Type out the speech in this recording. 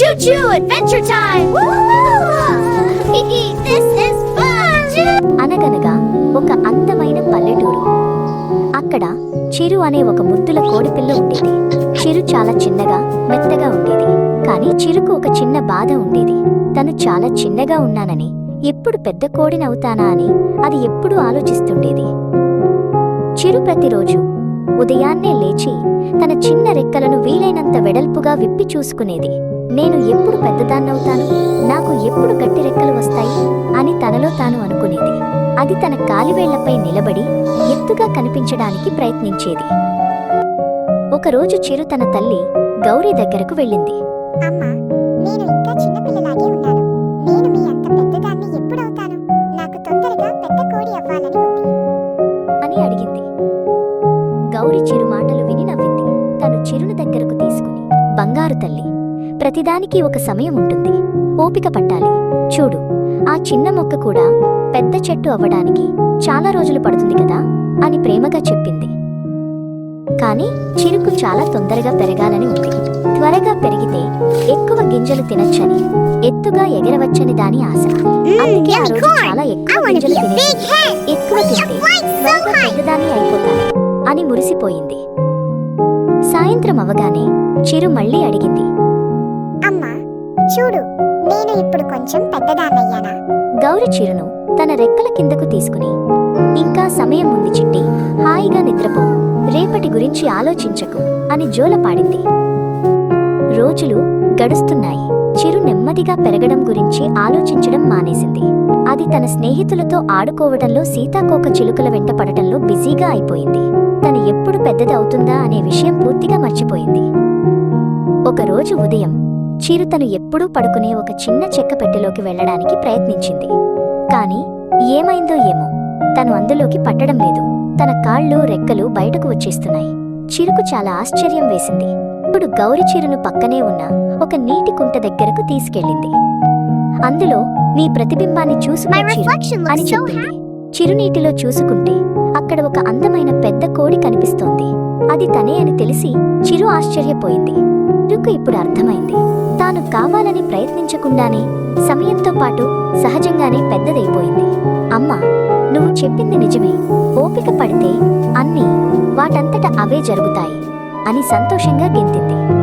Choo choo, adventure time! this is fun! అనగనగా ఒక అందమైన పల్లెటూరు. అక్కడ చిరు అనే ఒక ముద్దుల కోడిపిల్ల ఉండేది. చిరు చాలా చిన్నగా మెత్తగా ఉండేది. కానీ చిరుకు ఒక చిన్న బాధ ఉండేది. తను చాలా చిన్నగా ఉన్నానని ఎప్పుడు పెద్ద కోడినవుతానా అని అది ఎప్పుడూ ఆలోచిస్తుండేది. చిరు ప్రతిరోజు ఉదయాన్నే లేచి తన చిన్న రెక్కలను వీలైనంత వెడల్పుగా విప్పి చూసుకునేది. నేను ఎప్పుడు పెద్దదాన్నవుతాను? నాకు ఎప్పుడు గట్టి రెక్కలు వస్తాయి? అని తనలో తాను అనుకునేది. అది తన కాలివేళ్ళపై నిలబడి ఎత్తుగా కనిపించడానికి ప్రయత్నించేది. ఒకరోజు చిరు తన తల్లి గౌరీ దగ్గరకు వెళ్ళింది. అమ్మా నేను ఇంకా చిన్నపిల్లలాగే ఉన్నాను. నేను మీ అంత పెద్దదాన్ని ఎప్పుడవుతాను? నాకు తొందరగా పెద్ద కోడి అవ్వాలని ఉంది. అని అడిగింది. గౌరి చిరు మాటలు విని నవ్వింది. తను చిరును దగ్గరకు తీసుకుని బంగారు తల్లి ప్రతిదానికి ఒక సమయం ఉంటుంది. ఓపిక పట్టాలి. చూడు ఆ చిన్న మొక్క కూడా పెద్ద చెట్టు అవ్వడానికి చాలా రోజులు పడుతుంది కదా? అని ప్రేమగా చెప్పింది. కాని చిరుకు చాలా తొందరగా పెరగాలని ఉంది. త్వరగా పెరిగితే ఎక్కువ గింజలు తినచ్చని ఎత్తుగా ఎగరవచ్చని దాని ఆశ. అందుకే ఆ రోజు చాలా ఎక్కువ గింజలు తినేది. ఎక్కువ తింటే అయిపోతాను అని మురిసిపోయింది. సాయంత్రం అవగానే చిరు మళ్ళీ అడిగింది. అమ్మా చూడు నేను ఇప్పుడు కొంచెం పెద్దదాన్నయ్యానా? గౌరి చిరును తన రెక్కల కిందకు తీసుకుని ఇంకా సమయం ఉంది చిట్టి హాయిగా నిద్రపో రేపటి గురించి ఆలోచించకు అని జోలపాడింది రోజులు గడుస్తున్నాయి. చిరు నెమ్మదిగా పెరగడం గురించి ఆలోచించడం మానేసింది. అది తన స్నేహితులతో ఆడుకోవడంలో సీతాకోక చిలుకల వెంట పడటంలో బిజీగా అయిపోయింది. ఎప్పుడు పెద్దది అవుతుందా అనే విషయం పూర్తిగా మర్చిపోయింది. ఒకరోజు ఉదయం చిరు తను ఎప్పుడూ పడుకునే ఒక చిన్న చెక్క పెట్టెలోకి వెళ్ళడానికి ప్రయత్నించింది. కాని ఏమైందో ఏమో తను అందులోకి పట్టడం లేదు. తన కాళ్ళు రెక్కలు బయటకు వచ్చేస్తున్నాయి. చిరుకు చాలా ఆశ్చర్యం వేసింది. ఇప్పుడు గౌరి చిరును పక్కనే ఉన్న ఒక నీటి కుంట దగ్గరకు తీసుకెళ్ళింది. అందులో నీ ప్రతిబింబాన్ని చూసుకో My చిరు reflection అని చెప్పింది. చిరునీటిలో చూసుకుంటే అక్కడ ఒక అందమైన పెద్ద కోడి కనిపిస్తోంది. అది తనే అని తెలిసి చిరు ఆశ్చర్యపోయింది. చిరుకు ఇప్పుడు అర్థమైంది. తాను కావాలని ప్రయత్నించకుండానే సమయంతో పాటు సహజంగానే పెద్దదైపోయింది. అమ్మా నువ్వు చెప్పింది నిజమే. ఓపిక పడితే అన్నీ వాటంతట అవే జరుగుతాయి అని సంతోషంగా గెంతింది.